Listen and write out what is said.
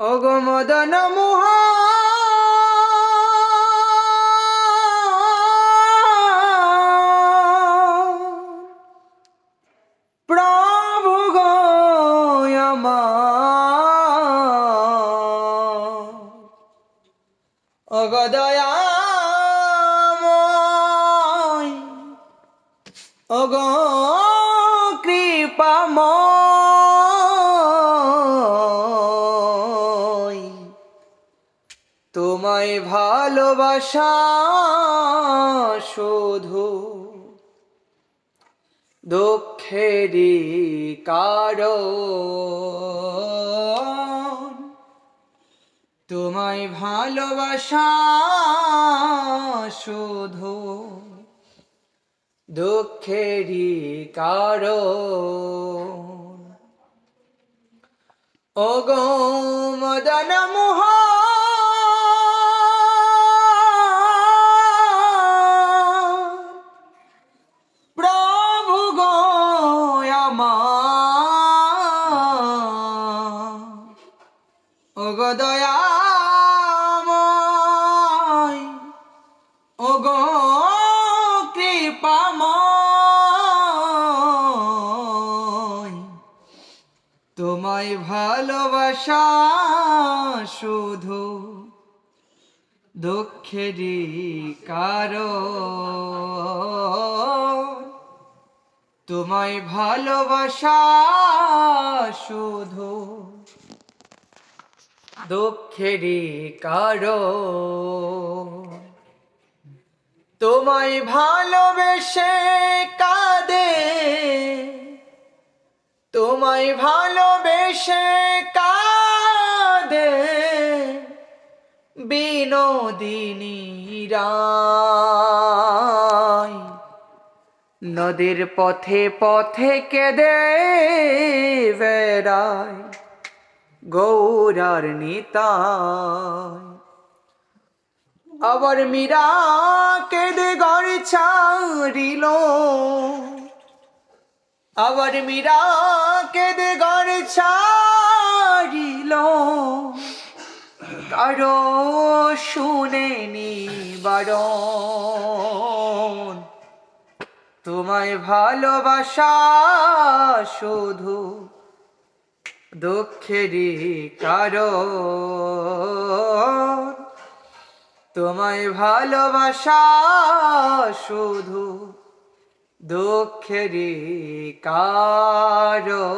অগমদন মোহ প্রভু গয়ামা অগদয়াময় অগ কৃপাময়। তোমায় ভালোবাসা শুধু। দুঃখেরই কারণ তোমায় ভালোবাসা শুধু। দুঃখেরই ও গো মদন মোহ ও গো দয়াময় ও গো কৃপাময়। তোমায় ভালোবাসা শুধু দুঃখেরই কারণ। তোমায় ভালোবাসা শুধু দুঃখেরই কারও তোমায় ভালোবেসে কাঁদে। তোমায় ভালোবেসে কাঁদে। বিনোদিনী রায় নদীর পথে পথে কেঁদে বেড়ায়। গৌরার নিতায় আবার মীরা কেঁদে ঘর ছাড়িল। আবার মীরা কেঁদে ঘর ছাড়িল। কারও শুনেনি বারণ। তোমায় ভালোবাসা শুধু দুঃখেরই কারণ। তোমায় ভালোবাসা শুধু দুঃখেরই কারণ।